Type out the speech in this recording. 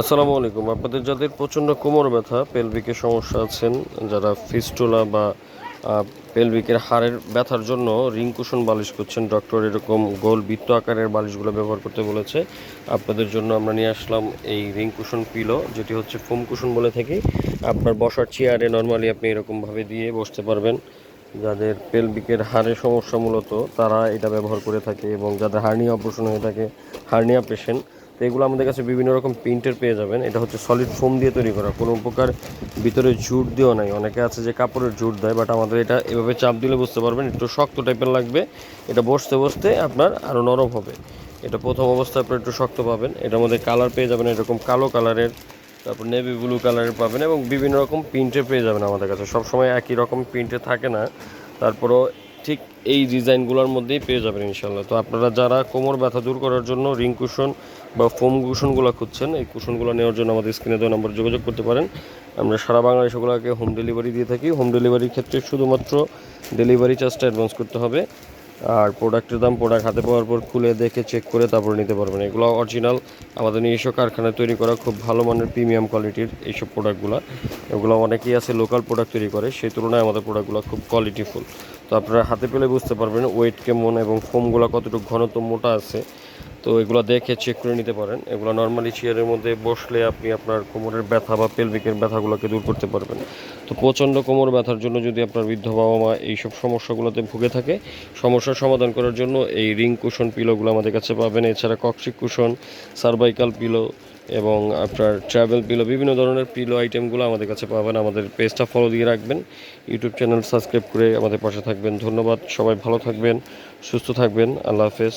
আসসালামু আলাইকুম। আপনাদের যাদের প্রচণ্ড কোমর ব্যথা, পেলভিকের সমস্যা আছেন, যারা ফিস্টুলা বা পেলভিকের হাড়ের ব্যথার জন্য রিং কুশন বালিশ করছেন, ডক্টর এরকম গোল বৃত্ত আকারের বালিশগুলো ব্যবহার করতে বলেছে। আপনাদের জন্য আমরা নিয়ে আসলাম এই রিং কুশন পিলো, যেটি হচ্ছে ফোম কুশন বলে থাকি। আপনার বসার চেয়ারে নর্মালি আপনি এরকমভাবে দিয়ে বসতে পারবেন। যাদের পেলভিকের হাড়ের সমস্যা মূলত, তারা এটা ব্যবহার করে থাকে এবং যাদের হার্নিয়া অপারেশন হয়ে থাকে হার্নিয়া পেশেন্ট এগুলো আমাদের কাছে বিভিন্ন রকম প্রিন্টের পেয়ে যাবেন। এটা হচ্ছে সলিড ফোম দিয়ে তৈরি করা। কোনো প্রকার ভিতরে ঝুট দিয়েও নাই। অনেকে আছে যে কাপড়ের ঝুট দেয় বাট আমাদের এটা এভাবে চাপ দিলে বুঝতে পারবেন, একটু শক্ত টাইপের লাগবে। এটা বসতে বসতে আপনার আরও নরম হবে। এটা প্রথম অবস্থায় আপনার একটু শক্ত পাবেন। এটার মধ্যে কালার পেয়ে যাবেন এরকম কালো কালারের তারপর নেভি ব্লু কালারের পাবেন এবং বিভিন্ন রকম প্রিন্টের পেয়ে যাবেন আমাদের কাছে। সবসময় একই রকম প্রিন্টে থাকে না। তারপরও ঠিক এই ডিজাইনগুলোর মধ্যেই পেয়ে যাবেন ইনশাল্লাহ তো আপনারা যারা কোমর ব্যথা দূর করার জন্য রিং কুশন বা ফোম কুশনগুলো খুঁজছেন, এই কুশনগুলো নেওয়ার জন্য আমাদের স্ক্রিনে দেওয়া নম্বর যোগাযোগ করতে পারেন। আমরা সারা বাংলাদেশ ওগুলোকে হোম ডেলিভারি দিয়ে থাকি। হোম ডেলিভারির ক্ষেত্রে শুধুমাত্র ডেলিভারি চার্জটা অ্যাডভান্স করতে হবে। আর প্রোডাক্টের দাম প্রোডাক্ট হাতে পাওয়ার পর খুলে দেখে চেক করে তারপরে নিতে পারবেন। এগুলো অরিজিনাল আমাদের নিজস্ব কারখানায় তৈরি করা খুব ভালো মানের প্রিমিয়াম কোয়ালিটির এইসব প্রোডাক্টগুলো এগুলো অনেকেই আছে লোকাল প্রোডাক্ট তৈরি করে, সেই তুলনায় আমাদের প্রোডাক্টগুলো খুব কোয়ালিটিফুল তো আপনারা হাতে পেলে বুঝতে পারবেন ওয়েট কেমন এবং ফোমগুলো কতটুকু ঘনত্ব মোটা আছে। তো এগুলো দেখে চেক করে নিতে পারেন। এগুলো নর্মালি চেয়ারের মধ্যে বসলে আপনি আপনার কোমরের ব্যথা বা পেলভিকের ব্যথাগুলোকে দূর করতে পারবেন। তো প্রচণ্ড কোমর ব্যথার জন্য যদি আপনার বৃদ্ধ বাবা মা এইসব সমস্যাগুলোতে ভুগে থাকে, সমস্যার সমাধান করার জন্য এই রিং কুশন পিলোগুলো আমাদের কাছে পাবেন। এছাড়া কক্সিক কুশন সার্ভাইকাল পিলো এবং আপনার ট্রাভেল পিলো বিভিন্ন ধরনের পিলো আইটেমগুলো আমাদের কাছে পাবেন। আমাদের পেজটা ফলো দিয়ে রাখবেন। ইউটিউব চ্যানেল সাবস্ক্রাইব করে আমাদের পাশে থাকবেন। ধন্যবাদ। সবাই ভালো থাকবেন, সুস্থ থাকবেন। আল্লাহ হাফেজ।